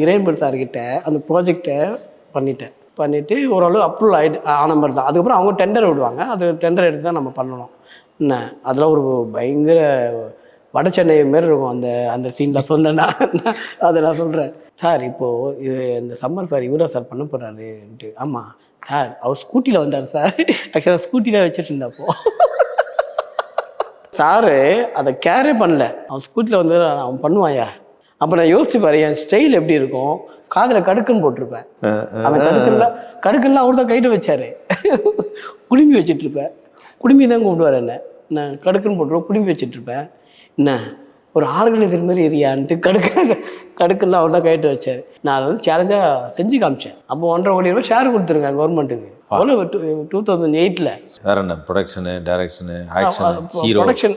இறையன்பர் சார்கிட்ட அந்த ப்ராஜெக்டை பண்ணிட்டேன். பண்ணிவிட்டு ஓரளவு அப்ரூவல் ஆகிடு ஆன மாதிரி தான். அதுக்கப்புறம் அவங்க டெண்டர் விடுவாங்க. அது டெண்டர் எடுத்து தான் நம்ம பண்ணணும். என்ன? அதெல்லாம் ஒரு பயங்கர வட சென்னை மாரி இருக்கும். அந்த அந்த சீனில் சொன்னேன்னா. அதை நான் சொல்கிறேன் சார் இப்போது இது இந்த சம்மர் ஃபேர் இவரா சார் பண்ண போகிறாருன்ட்டு ஆமாம் சார் அவர் ஸ்கூட்டியில் வந்தார் சார் ஆக்சுவலாக ஸ்கூட்டி தான் வச்சுட்டு இருந்தப்போ சாரு அதை கேரே பண்ணல. அவன் ஸ்கூட்டியில் வந்து அவன் பண்ணுவாயா அப்போ நான் யோசிச்சு பாரு என் ஸ்டைல் எப்படி இருக்கும்? காதில் கடுக்குன்னு போட்டிருப்பேன். அவன் கடுக்கெல்லாம் கடுக்கெல்லாம் அவர் தான் கைட்டு வச்சாரு. குடுமி வச்சிட்டு இருப்பேன் குடுமி தான் கூப்பிடுவார் என்ன? நான் கடுக்குன்னு போட்டுருவோம் குடுமி வச்சிட்டு இருப்பேன் என்ன ஒரு ஆர்கனைசர் மாதிரி ஏரியான்ட்டு கடுக்க கடுக்கெல்லாம் அவர் தான் கைட்டு வச்சார். நான் அதை வந்து சேலஞ்சாக செஞ்சு காமிச்சேன். அப்போ ஒன்றரை கோடி ரூபாய் ஷேர் கொடுத்துருக்கேன் கவர்மெண்ட்டுக்கு அவ்வளோ டூ டூ தௌசண்ட் எயிட்டில் வேற என்ன? ப்ரொடக்ஷனு டைரக்ஷனு ப்ரொடக்ஷன்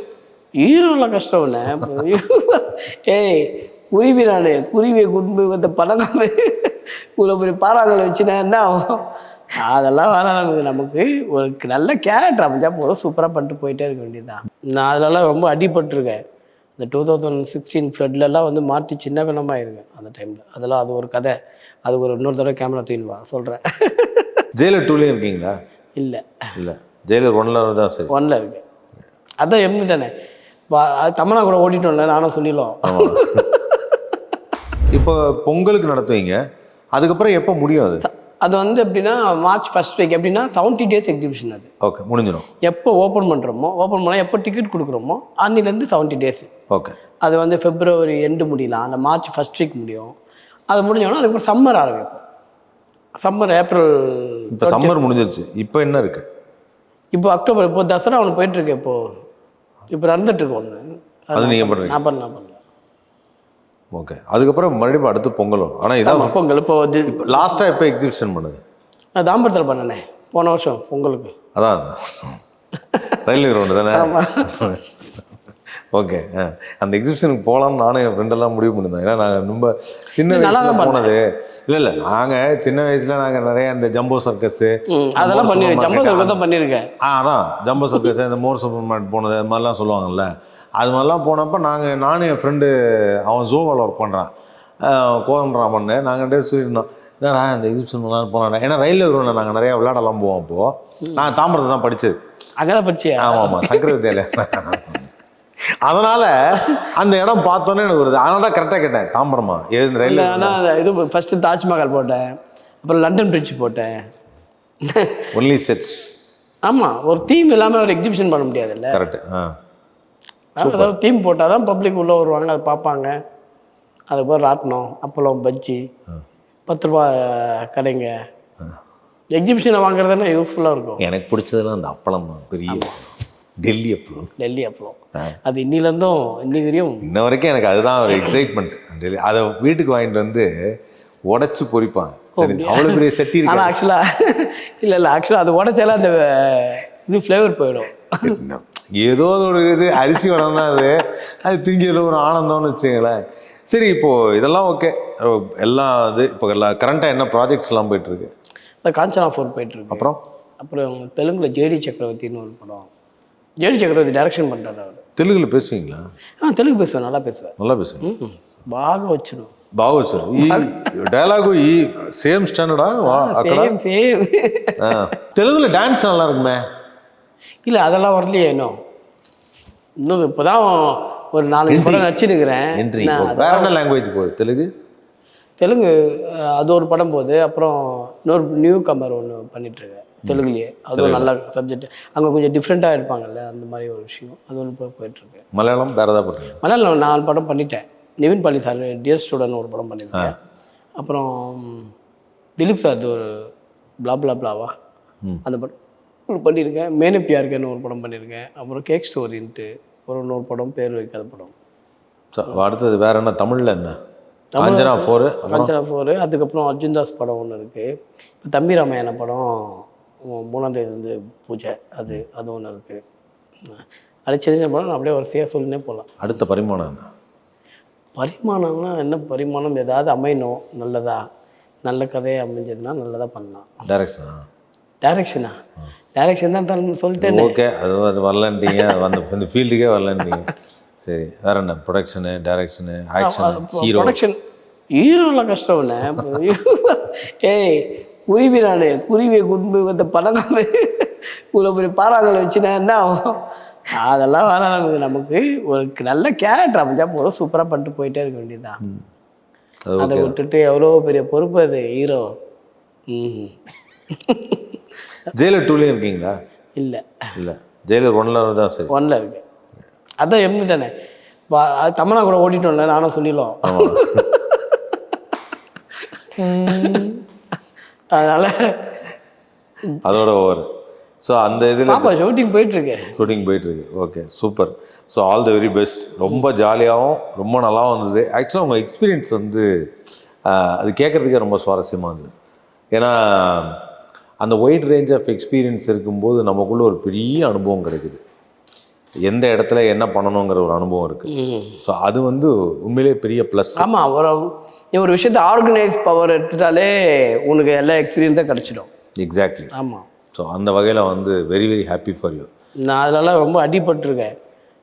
ஹீரோலாம் கஷ்டம் இல்லை ஏய் குருவி நான் குருவியை குடும்பி இந்த படம் இவ்வளோ பெரிய பாறாங்கல் வச்சுனா என்ன ஆகும்? அதெல்லாம் வேணாம் நமக்கு நமக்கு ஒரு நல்ல கேரக்டர் அமைஞ்சா போதும். சூப்பராக பண்ணிட்டு போயிட்டே இருக்க வேண்டியதுதான். நான் அதிலலாம் ரொம்ப அடிபட்டிருக்கேன். இந்த டூ தௌசண்ட் சிக்ஸ்டீன் ஃப்ளட்லலாம் வந்து மாட்டி சின்ன பின்னமாயிருங்க அந்த டைமில் அதெல்லாம் அது ஒரு கதை. அது ஒரு இன்னொரு தடவை கேமரா தூயின்னு வா சொல்கிறேன் ஜெயிலர் டூலேயும் இருக்கீங்களா? இல்லை. இல்லை. ஜெயிலர் ஒன்ல தான் சரி ஒன்ல இருக்கு அதான் இருந்துட்டேனே. தமனா கூட ஓடிட்டோம்ல நானும் சொல்லிடலாம் இப்போ பொங்கலுக்கு நடத்துவீங்க. அதுக்கப்புறம் எப்போ முடியும் அது? அது வந்து எப்படின்னா மார்ச் ஃபர்ஸ்ட் வீக் எப்படின்னா செவன்ட்டி டேஸ் எக்ஸிபிஷன் அது. ஓகே முடிஞ்சிடும். எப்போ ஓப்பன் பண்ணுறோமோ ஓப்பன் பண்ணால் எப்போ டிக்கெட் கொடுக்குறோமோ அன்னிலேருந்து செவன்ட்டி டேஸ் ஓகே அது வந்து பிப்ரவரி எண்டு முடியலாம் அந்த மார்ச் ஃபர்ஸ்ட் வீக் முடியும். அது முடிஞ்சோன்னா அதுக்கப்புறம் சம்மர் ஆரம்பிக்கும் சம்மர் ஏப்ரல் இப்போ சம்மர் முடிஞ்சிருச்சு. இப்போ என்ன இருக்கு? இப்போ அக்டோபர் இப்போ தசரா ஒன்று போயிட்டுருக்கு இப்போ. இப்போ நடந்துட்டுருக்கு ஒன்று அது நீங்க பண்றீங்க? நான் பண்ணல நான் பண்ணல. ஓகே அதுக்கப்புறம் மறுபடியும் அடுத்து பொங்கல் வரும் ஆனால் இதான் பொங்கல். இப்போ இது லாஸ்ட்டாக எப்போ எக்ஸிபிஷன் பண்ணுது? நான் தாம்பரத்தில் பண்ணனே. போன வருஷம் பொங்கலுக்கு. அதான் ரயில்வே ரோடு தானே? ஓகே அந்த எக்ஸிபிஷனுக்கு போகலாம்னு நானும் என் ஃப்ரெண்டெல்லாம் முடிவு பண்ணியிருந்தேன் ஏன்னா நாங்கள் ரொம்ப சின்ன வயசுல தான் போனது. இல்லை இல்லை நாங்கள் சின்ன வயசில் நாங்கள் நிறைய இந்த ஜம்போ சர்க்கஸு அதெல்லாம் பண்ணியிருக்கேன். ஜம்போ சர்க்கஸ் தான் பண்ணியிருக்கேன். ஆ அதான். ஜம்போ சர்க்கஸ் இந்த மோர் சூப்பர் மார்க்கெட் போனது அது மாதிரிலாம் சொல்லுவாங்கல்ல. அது மாதிரிலாம் போனப்போ நாங்கள் நானும் என் ஃப்ரெண்டு அவன் ஜோவால் ஒர்க் பண்ணுறான் கோதண்டராமன் நாங்கள் ரெண்டு சொல்லியிருந்தோம் என்னடா இந்த எக்ஸிபிஷன் போனா ஏன்னா ரயில்வே ரோடில் நாங்கள் நிறையா விளையாடலாம் போவோம் அப்போது நான் தாம்பரத்தை தான் படித்தது அங்கே தான் படிச்சியா? ஆமாம் ஆமாம் சங்கர வித்யாலயா அதனால அந்த இடம் பார்த்தோன்னே எனக்கு வருது அதனால தான் கரெக்டாக கேட்டேன் தாம்பரமா. எது இந்த ரயில்வே ஆனால் இது ஃபஸ்ட்டு தாஜ்மஹால் போட்டேன். அப்புறம் லண்டன் பிரிட்ஜ் போட்டேன். ஒன்லி செட்ஸ் ஆமாம் ஒரு தீம் இல்லாமல் ஒரு எக்ஸிபிஷன் பண்ண முடியாதுல்ல? கரெக்ட் ஆ. அதாவது தீம் போட்டால் தான் பப்ளிக் உள்ளே வருவாங்க அதை பார்ப்பாங்க. அதுக்கப்புறம் ராட்டினம் அப்பளம் பஜ்ஜி பத்து ரூபா கடைங்க. எக்ஸிபிஷனை வாங்குறதுனா யூஸ்ஃபுல்லாக இருக்கும்? எனக்கு பிடிச்சதெல்லாம் அந்த அப்பளம் பெரிய. டெல்லி அப்பளம். டெல்லி அப்பளம். அது இன்னிலேருந்தும் இன்னி வரையும் இன்ன வரைக்கும் எனக்கு அதுதான் ஒரு எக்ஸைட்மெண்ட் அதை வீட்டுக்கு வாங்கிட்டு வந்து உடைச்சு பொரிப்பாங்க சரி, அவ்வளவு பெரிய செட்டி ஆனால் ஆக்சுவலாக இல்லை இல்லை ஆக்சுவலாக அது உடச்சால அந்த இது ஃப்ளேவர் போயிடும். ஏதோ ஒரு இது அரிசி வடம் தான் அது அது திங்கிறதுல ஒரு ஆனந்தம்னு வச்சுங்களேன் சரி இப்போ இதெல்லாம் ஓகே எல்லாம் இது இப்போ எல்லாம் கரண்ட்டாக என்ன ப்ராஜெக்ட்ஸ் எல்லாம் போயிட்டு இருக்கு இந்த காஞ்சனா ஃபோர் போயிட்டுருக்கு அப்புறம் அப்புறம் தெலுங்குல ஜேடி சக்கரவர்த்தின்னு ஒரு படம் ஜேடி சக்கரவர்த்தி டைரக்ஷன் பண்ணுறாரு அவர் தெலுங்குல பேசுவீங்களா ஆ தெலுங்கு பேசுவேன் நல்லா பேசுவேன் நல்லா பேசுவீங்க ம் బాగా వచ్చును బాగా సార్ ఈ డైలాగు ఈ సేమ్ స్టాండర్డా అక్కడ சேம் சேம் ఆ. తెలుగులో డాన్స్ நல்லா இருக்குமே இல்லை அதெல்லாம் வரலையே இன்னும். இன்னும் இப்போ தான் ஒரு நாலஞ்சு படம் நான் வேற என்ன லாங்குவேஜ் போகுது? தெலுங்கு? தெலுங்கு அது ஒரு படம் போகுது. அப்புறம் இன்னொரு நியூ கமர் ஒன்று பண்ணிகிட்ருக்கேன் தெலுங்குலேயே. அது ஒரு நல்ல சப்ஜெக்ட் அங்கே கொஞ்சம் டிஃப்ரெண்ட்டாக இருப்பாங்கல்ல அந்த மாதிரி ஒரு விஷயம். அது ஒன்று போய் போயிட்டுருக்கு. மலையாளம் வேற ஏதாவது பண்ணுறீங்க மலையாளம் நாலு படம் பண்ணிட்டேன். Nivin Pauly sir dear student ஒரு படம் பண்ணியிருக்கேன். அப்புறம் திலீப் சார் ஒரு பிளா பிளா பிளாவா. அந்த படம். ஒரு பண்ணியிருக்கேன். மேனப்பியாருக்குன்னு ஒரு படம் பண்ணியிருக்கேன். அப்புறம் கேக் ஸ்டோரின்ட்டு ஒரு இன்னொரு படம் பேர் வைக்காத படம். அடுத்தது வேற என்ன? தமிழ்ல என்ன? அஞ்சனா ஃபோரு காஞ்சனா ஃபோரு அதுக்கப்புறம் அர்ஜுன் தாஸ் படம் ஒன்று இருக்குது இப்போ தம்பி ராமாயண படம் மூணாம் தேதி வந்து பூஜை அது அது ஒன்று இருக்குது அது சின்ன சின்ன படம் அப்படியே வரிசையாக சொல்லினே போகலாம் அடுத்த பரிமாணம் என்ன? பரிமாணம்னா என்ன பரிமாணம்? ஏதாவது அமையணும் நல்லதா? நல்ல கதையை அமைஞ்சதுன்னா நல்லதாக பண்ணலாம். டைரக்ஷனா டைரக்ஷனா டைரக்ஷன் தான் தரணும்னு சொல்லிட்டேனே. ஓகே அது அது வரலன்ட்டீங்க அது வந்து இந்த ஃபீல்டுக்கே வரலன்ட்டீங்க சரி வேற என்ன? Production direction action hero production ஹீரோலாம் கஷ்டம் உன்னை ஏய் குருவி நான் குருவியை கொண்டு போய் இந்த படம் இவ்வளோ பெரிய பாறாங்கலை வச்சுனா என்ன ஆகும்? அதெல்லாம் வேணாம் நமக்கு நமக்கு. ஒரு நல்ல கேரக்டர் அமைஞ்சா போதும். சூப்பராக பண்ணிட்டு போயிட்டே இருக்க வேண்டியதுதான். அது விட்டுட்டு எவ்வளோ பெரிய பொறுப்பு அது? ஹீரோ ம் ஜெயிலர் டூலேயும் இருக்கீங்களா? இல்லை. இல்லை. ஜெயிலர் ஒன்ல தான் சரி. ஒன்ல இருக்கு. அதான் இருந்துட்டானே. தமனா கூட ஓடிட்டோம்ல நானும் சொல்லிடலாம் அதனால அதோட ஓவர் ஸோ அந்த இதில் பாப்பா ஷூட்டிங் போயிட்டு இருக்கு ஷூட்டிங் போயிட்டு இருக்கு okay super so all the very best ரொம்ப ஜாலியாகவும் ரொம்ப நல்லாவும் இருந்தது. ஆக்சுவலாக உங்கள் எக்ஸ்பீரியன்ஸ் வந்து அது கேட்குறதுக்கே ரொம்ப சுவாரஸ்யமாக இருந்தது. ஏன்னா அந்த ஒயிட் ரேஞ்ச் ஆஃப் எக்ஸ்பீரியன்ஸ் இருக்கும்போது நமக்குள்ள ஒரு பெரிய அனுபவம் கிடைக்குது. எந்த இடத்துல என்ன பண்ணணுங்கிற ஒரு அனுபவம் இருக்குது. ஸோ அது வந்து உண்மையிலேயே பெரிய ப்ளஸ் ஆமா ஒரு நீ ஒரு விஷயத்தை ஆர்கனைஸ் பவர் எடுத்துட்டாலே உனக்கு எல்லா எக்ஸ்பீரியன்ஸும் கிடைச்சிடும். எக்ஸாக்ட்லி ஆமா. ஸோ அந்த வகையில் வந்து very very happy for you நான் அதிலலாம் ரொம்ப அடிபட்டிருக்கேன்.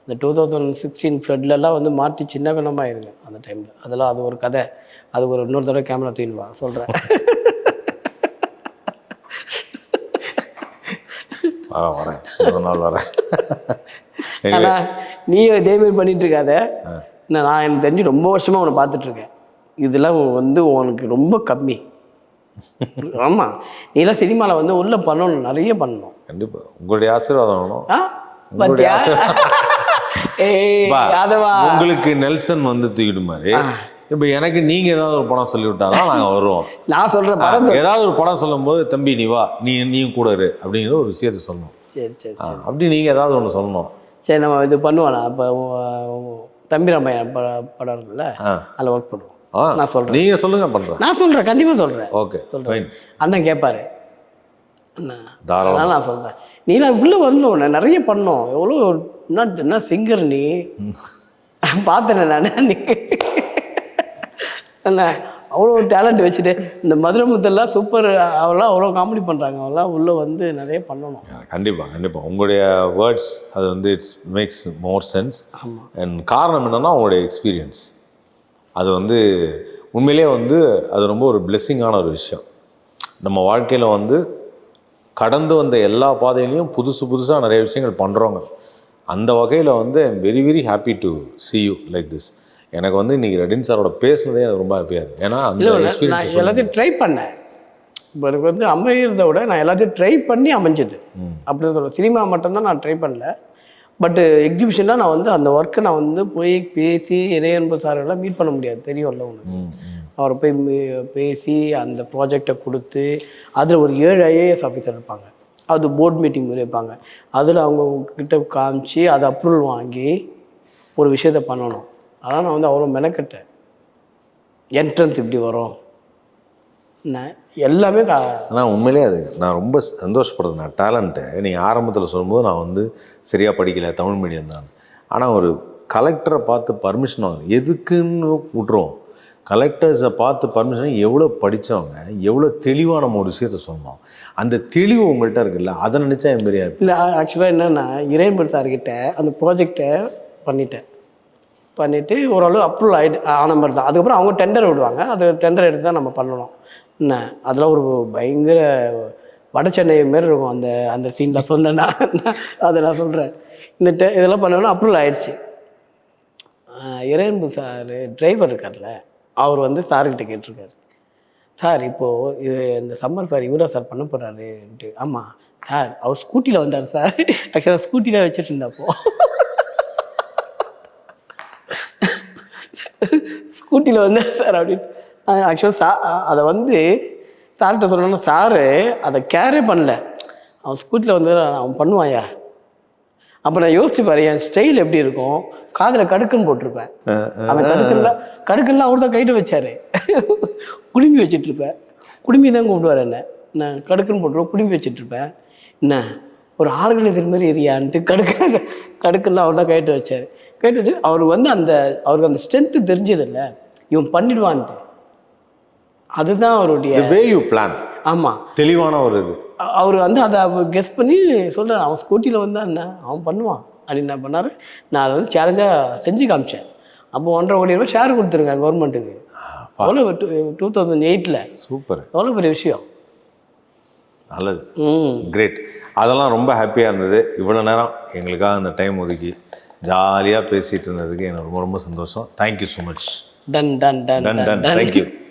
இந்த டூ தௌசண்ட் சிக்ஸ்டீன் ஃப்ளட்லலாம் வந்து மாட்டி சின்ன பின்னமாக இருந்தேன் அந்த டைமில் அதெல்லாம் அது ஒரு கதை. அது ஒரு இன்னொரு தடவை கேமரா தூக்கின்னு வா சொல்கிறேன் வரேன் வரேன். ஒரு நாள் வரேன். ஆனால் நீ இதேமாரி பண்ணிட்டு இருக்காத. நான் நான் எனக்கு தெரிஞ்சு ரொம்ப வருஷமாக உன்னை பார்த்துட்டு இருக்கேன். இதெல்லாம் வந்து உனக்கு ரொம்ப கம்மி. ஆமாம் நீலாம் சினிமாவில் வந்து உள்ளே பண்ணணும் நிறைய பண்ணணும். கண்டிப்பாக உங்களுடைய ஆசீர்வாதம் வேணும். ஆ? பா, யாதவா? உங்களுக்கு நெல்சன் வந்து தூக்கிடுமாரு இப்போ எனக்கு நீங்க ஏதாவது ஒரு படம் சொல்லி விட்டாதான் நாங்க வருவோம். நான் சொல்கிறேன் படம். ஏதாவது ஒரு படம் சொல்லும்போது தம்பி நீ வா நீ நீயும் கூட இரு அப்படிங்கிற ஒரு விஷயத்த சொல்லணும். சரி சரி அப்படி நீங்க ஏதாவது ஒன்று சொல்லணும். சரி நம்ம இது பண்ணுவோம். இப்போ தம்பிராமையன் ப படம் இருக்குல்ல அதில் ஒர்க் பண்ணுவோம். நான் சொல்கிறேன் நீங்க சொல்லுங்க பண்றேன். நான் சொல்கிறேன் கண்டிப்பாக சொல்கிறேன் ஓகே. ஃபைன் அண்ணன் கேட்பாரு அண்ணா தாராளம். அதனால நான் சொல்கிறேன் நீலாம் உள்ளே வரணும் நான் நிறைய பண்ணோம். எவ்வளோ என்ன என்ன சிங்கர் நீ? பார்த்தேன் நான். நீ என்ன அவ்வளோ டேலண்ட் வச்சுட்டு இந்த மதுரை முத்தெல்லாம் சூப்பர் அவெல்லாம் அவ்வளோ காமெடி பண்ணுறாங்க அவெல்லாம் உள்ளே வந்து நிறைய பண்ணணும். கண்டிப்பா கண்டிப்பா. உங்களுடைய வேர்ட்ஸ் அது வந்து இட்ஸ் மேக்ஸ் மோர் சென்ஸ் ஆமாம் அண்ட் காரணம் என்னன்னா உங்களுடைய எக்ஸ்பீரியன்ஸ் அது வந்து உண்மையிலேயே வந்து அது ரொம்ப ஒரு பிளெஸ்ஸிங்கான ஒரு விஷயம். நம்ம வாழ்க்கையில் வந்து கடந்து வந்த எல்லா பாதையிலையும் புதுசு புதுசாக நிறைய விஷயங்கள் பண்ணுறோங்க அந்த வகையில் வந்து I'm very very happy to see you like this எனக்கு வந்து இன்னைக்கு ரெடின் சாரோட பேசுனதே எனக்கு ரொம்ப ஹாப்பியாக இருக்கு. ஏன்னா இல்லை நான் எல்லாத்தையும் ட்ரை பண்ணேன். இப்போ எனக்கு வந்து அமைகிறத விட நான் எல்லாத்தையும் ட்ரை பண்ணி அமைஞ்சது. அப்படி சொல்ல சினிமா மட்டும்தான் நான் ட்ரை பண்ணல. பட்டு எக்ஸிபிஷனில் நான் வந்து அந்த ஒர்க்கை நான் வந்து போய் பேசி இறையன்பு சார் எல்லாம் மீட் பண்ண முடியாது. தெரியும்ல உனக்கு? அவரை போய் பேசி அந்த ப்ராஜெக்டை கொடுத்து அதில் ஒரு ஏழு ஐஏஎஸ் ஆஃபீஸர் இருப்பாங்க. அது போர்ட் மீட்டிங் மாதிரி வைப்பாங்க அதில் அவங்க கிட்ட காமிச்சு அதை அப்ரூவல் வாங்கி ஒரு விஷயத்த பண்ணணும். அதனால் நான் வந்து அவ்வளோ மெனக்கட்டேன். என்ட்ரன்ஸ் இப்படி வரும். எல்லாமே ஆனால் உண்மையிலே அது நான் ரொம்ப சந்தோஷப்படுறேன். நான் டேலண்ட்டு நீங்கள் ஆரம்பத்தில் சொல்லும்போது நான் வந்து சரியாக படிக்கல தமிழ் மீடியம் தான். ஆனால் ஒரு கலெக்டரை பார்த்து பர்மிஷன் வாங்க எதுக்குன்னு விட்ருவோம் கலெக்டர்ஸை பார்த்து பர்மிஷன் எவ்வளோ படித்தவங்க எவ்வளோ தெளிவாக நம்ம ஒரு விஷயத்த சொன்னோம் அந்த தெளிவு உங்கள்கிட்ட இருக்குல்ல அதை நினச்சா என் பெரிய. இல்லை ஆக்சுவலாக என்னென்னா இறையன்பு சார்கிட்ட அந்த ப்ராஜெக்டை பண்ணிட்டேன். பண்ணிவிட்டு ஓரளவு அப்ரூவல் ஆகிடு ஆன மாதிரி தான். அதுக்கப்புறம் அவங்க டெண்டர் விடுவாங்க. அது டெண்டர் எடுத்து தான் நம்ம பண்ணணும். என்ன? அதெல்லாம் ஒரு பயங்கர வட சென்னை மாரி இருக்கும். அந்த அந்த சீனில் சொன்னேன்னா. அதை நான் சொல்கிறேன் இந்த டெ இதெல்லாம் பண்ணோன்னா அப்ரூவல் ஆகிடுச்சு இறையன்பு சார் டிரைவர் இருக்கார்ல. அவர் வந்து சார்கிட்ட கேட்டிருக்காரு. சார் இப்போது இது இந்த சம்மர் ஃபேர் இவரா சார் பண்ண போகிறாருன்ட்டு ஆமாம் சார் அவர் ஸ்கூட்டியில் வந்தார் சார். ஆக்சுவலாக ஸ்கூட்டி தான் வச்சுட்டு இருந்தப்போ ஸ்கூட்டியில் வந்தார் சார் அப்படின்னு. ஆக்சுவலாக சா அதை வந்து சார்கிட்ட சொன்னோன்னா சாரு அதை கேரே பண்ணல. அவன் ஸ்கூட்டியில் வந்து அவன் பண்ணுவாயா அப்போ நான் யோசிச்சு பாரு என் ஸ்டைல் எப்படி இருக்கும்? காதில் கடுக்குன்னு போட்டிருப்பேன். அவன் கடுக்கெல்லாம் கடுக்கெல்லாம் அவர் தான் கைட்டு வச்சாரு. குடுமி வச்சிட்டு இருப்பேன் குடுமி தான் கூப்பிடுவார் என்ன? நான் கடுக்குன்னு போட்டுருவோம் குடுமி வச்சிட்டு இருப்பேன் என்ன ஒரு ஆர்கனைசர் மாதிரி எரியான்ட்டு கடுக்க கடுக்கெல்லாம் அவர் தான் கைட்டு வச்சார். கைட்டு வச்சு அவர் வந்து அந்த அவருக்கு அந்த ஸ்ட்ரென்த்து தெரிஞ்சதில்ல இவன் பண்ணிடுவான்ட்டு. அதுதான் அவருடைய வே யூ பிளான் ஆமாம் தெளிவான ஒரு இது. அவர் வந்து அதை கெஸ் பண்ணி சொல்கிறார் அவன் ஸ்கூட்டியில் வந்தா என்ன? அவன் பண்ணுவான். அப்படின்னு என்ன பண்ணார்? நான் அதை வந்து சேலஞ்சாக செஞ்சு காமிச்சேன். அப்போ ஒன்றரை கோடி ரூபாய் ஷேர் கொடுத்துருங்க கவர்மெண்ட்டுக்கு எவ்வளோ டூ டூ தௌசண்ட் எயிட்டில் சூப்பர். எவ்வளோ பெரிய விஷயம்? நல்லது. ம். கிரேட் அதெல்லாம் ரொம்ப ஹாப்பியாக இருந்தது. இவ்வளோ நேரம் எங்களுக்காக அந்த டைம் ஒதுக்கி ஜாலியாக பேசிகிட்டு இருந்ததுக்கு எனக்கு ரொம்ப ரொம்ப சந்தோஷம். Thank you so much done done done done done, done. thank you